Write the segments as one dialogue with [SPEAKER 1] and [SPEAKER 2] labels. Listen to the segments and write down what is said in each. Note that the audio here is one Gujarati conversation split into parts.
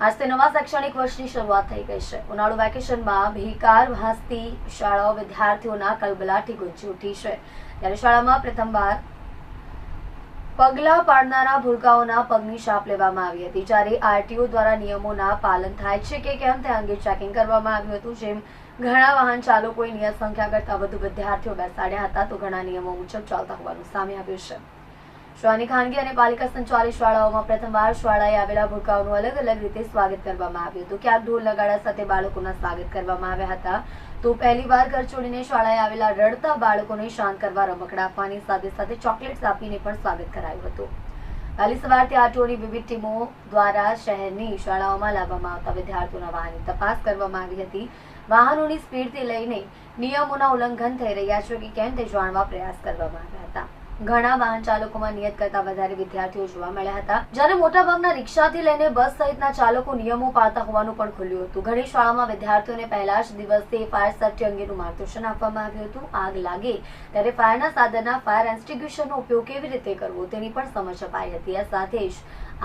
[SPEAKER 1] આજથી નવા શૈક્ષણિક વર્ષની શરૂઆત થઈ ગઈ છે. ઉનાળુ વેકેશનમાં ભીકાર ભાસતી શાળાઓ વિદ્યાર્થીઓના કલબલાટી ગુંજી ઉઠી છે. ત્યારે શાળામાં પ્રથમવાર પગલા પાડનારા ભૂલકાઓના પગની છાપ લેવામાં આવી હતી. જ્યારે આરટીઓ દ્વારા નિયમોના પાલન થાય છે કે કેમ તે અંગે ચેકિંગ કરવામાં આવ્યું હતું. જેમ ઘણા વાહન ચાલકોએ નિયત સંખ્યા કરતાં વધુ વિદ્યાર્થીઓ બેસાડ્યા હતા, તો ઘણા નિયમો મુજબ ચાલતા હોવાનું સામે આવ્યું છે. શાળાની ખાનગી અને પાલિકા સંચાલિત શાળાઓમાં પ્રથમવાર શાળાએ આવેલા ભૂલકાઓનું અલગ અલગ રીતે સ્વાગત કરવામાં આવ્યું હતું. ક્યાંક ઢોલ લગાડા સાથે બાળકોના સ્વાગત કરવામાં આવ્યા હતા. તો પહેલી વાર ઘર છોડીને શાળાએ આવેલા રડતા બાળકોને શાંત કરવા રમકડા આપવાની સાથે સાથે ચોકલેટ્સ આપીને પણ સ્વાગત કરાયું હતું. વહેલી સવારથી આરટીઓની વિવિધ ટીમો દ્વારા શહેરની શાળાઓમાં લાવવામાં આવતા વિદ્યાર્થીઓના વાહનની તપાસ કરવામાં આવી હતી. વાહનોની સ્પીડથી લઈને નિયમોના ઉલ્લંઘન થઈ રહ્યા છે કે કેમ તે જાણવા પ્રયાસ કરવામાં આવ્યા હતા. ઘણા વાહન ચાલકોમાં નિયત કરતા વધારે વિદ્યાર્થીઓ જોવા મળ્યા હતા. જ્યારે મોટાભાગના રિક્ષાથી લઈને બસ સહિતના ચાલકો નિયમો પાળતા હોવાનું પણ ખુલ્યું હતું. ઘણી શાળામાં વિદ્યાર્થીઓને પહેલા જ દિવસથી ફાયર સેફ્ટી અંગેનું માર્ગદર્શન આપવામાં આવ્યું હતું. આગ લાગે ત્યારે ફાયરના સાધનના ફાયર એક્સટિંગ્યુશરનો ઉપયોગ કેવી રીતે કરવો તેની પણ સમજ અપાઈ હતી. આ સાથે જ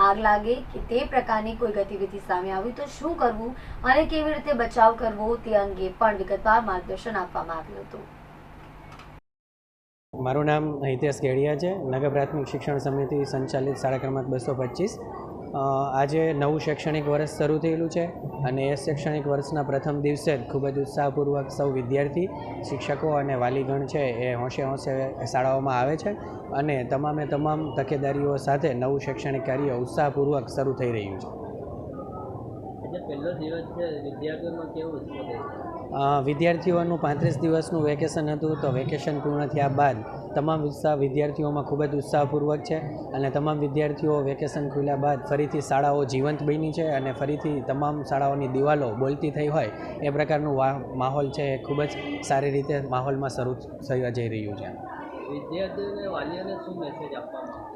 [SPEAKER 1] આગ લાગે કે તે પ્રકારની કોઈ ગતિવિધિ સામે આવી તો શું કરવું અને કેવી રીતે બચાવ કરવો તે અંગે પણ વિગતવાર માર્ગદર્શન આપવામાં આવ્યું હતું.
[SPEAKER 2] મારું નામ હિતેશ ગેડિયા છે. નગર પ્રાથમિક શિક્ષણ સમિતિ સંચાલિત શાળા ક્રમાંક બસો પચીસ. આજે નવું શૈક્ષણિક વર્ષ શરૂ થયેલું છે અને એ શૈક્ષણિક વર્ષના પ્રથમ દિવસે જ ખૂબ જ ઉત્સાહપૂર્વક સૌ વિદ્યાર્થી, શિક્ષકો અને વાલીગણ છે એ હોંશે હોંશે શાળાઓમાં આવે છે અને તમામે તમામ તકેદારીઓ સાથે નવું શૈક્ષણિક કાર્ય ઉત્સાહપૂર્વક શરૂ થઈ રહ્યું છે.
[SPEAKER 3] પહેલો દિવસ છે, વિદ્યાર્થીઓમાં કેવું
[SPEAKER 2] વિદ્યાર્થીઓનું પાંત્રીસ દિવસનું વેકેશન હતું તો વેકેશન પૂર્ણ થયા બાદ તમામ ઉત્સાહ વિદ્યાર્થીઓમાં ખૂબ જ ઉત્સાહપૂર્વક છે અને તમામ વિદ્યાર્થીઓ વેકેશન ખુલ્યા બાદ ફરીથી શાળાઓ જીવંત બની છે અને ફરીથી તમામ શાળાઓની દિવાલો બોલતી થઈ હોય એ પ્રકારનું માહોલ છે એ ખૂબ જ સારી રીતે માહોલમાં શરૂ થવા જઈ રહ્યું છે.
[SPEAKER 3] વિદ્યાર્થીઓને વાલીઓને શું મેસેજ આપવામાં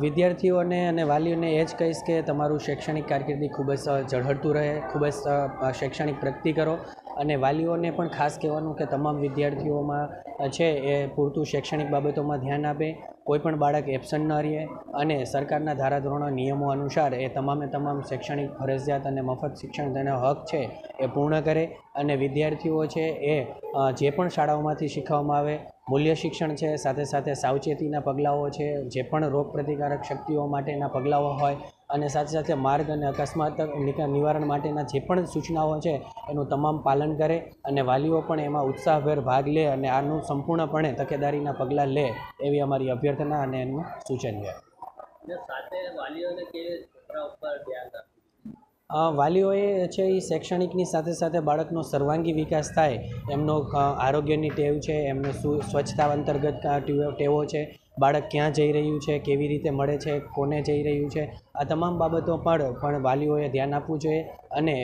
[SPEAKER 2] વિદ્યાર્થીઓને અને વાલીઓને એ જ કહીશ કે તમારું શૈક્ષણિક કારકિર્દી ખૂબ જ ઝળહળતું રહે ખૂબ જ શૈક્ષણિક પ્રગતિ કરો અને વાલીઓને પણ ખાસ કહેવાનું કે તમામ વિદ્યાર્થીઓમાં છે એ પૂરતું શૈક્ષણિક બાબતોમાં ધ્યાન આપે કોઈપણ બાળક એબસન્ટ ન રહે અને સરકારના ધારાધોરણો નિયમો અનુસાર એ તમામે તમામ શૈક્ષણિક ફરજિયાત અને મફત શિક્ષણ તેનો હક છે એ પૂર્ણ કરે અને વિદ્યાર્થીઓ છે એ જે પણ શાળાઓમાંથી શીખવવામાં આવે, મૂલ્ય શિક્ષણ છે, સાથે સાથે સાવચેતીના પગલાઓ છે, જે પણ રોગ પ્રતિકારક શક્તિઓ માટેના પગલાઓ હોય અને સાથે સાથે માર્ગ અને અકસ્માત નિવારણ માટેના જે પણ સૂચનાઓ છે એનું તમામ પાલન કરે અને વાલીઓ પણ એમાં ઉત્સાહભેર ભાગ લે અને આનું સંપૂર્ણપણે તકેદારીના પગલાં લે એવી અમારી અભ્યર્થના અને એનું સૂચન છે. વાલીઓએ છે એ શૈક્ષણિકની સાથે સાથે બાળકનો સર્વાંગી વિકાસ થાય એમનો આરોગ્યની ટેવ છે એમને સ્વચ્છતા અંતર્ગત ટેવો છે બાળક ક્યાં જઈ રહ્યું છે, કેવી રીતે મળે છે, કોને જઈ રહ્યું છે, આ તમામ બાબતો પર પણ વાલીઓએ ધ્યાન આપવું જોઈએ અને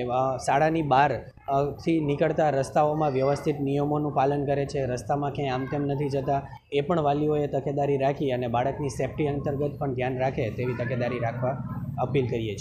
[SPEAKER 2] શાળાની બહારથી નીકળતા રસ્તાઓમાં વ્યવસ્થિત નિયમોનું પાલન કરે છે. રસ્તામાં ક્યાંય આમ તેમ નથી જતા. એ પણ વાલીઓએ તકેદારી રાખી અને બાળકની સેફટી અંતર્ગત પણ ધ્યાન રાખે તેવી તકેદારી રાખવા અપીલ કરીએ છીએ.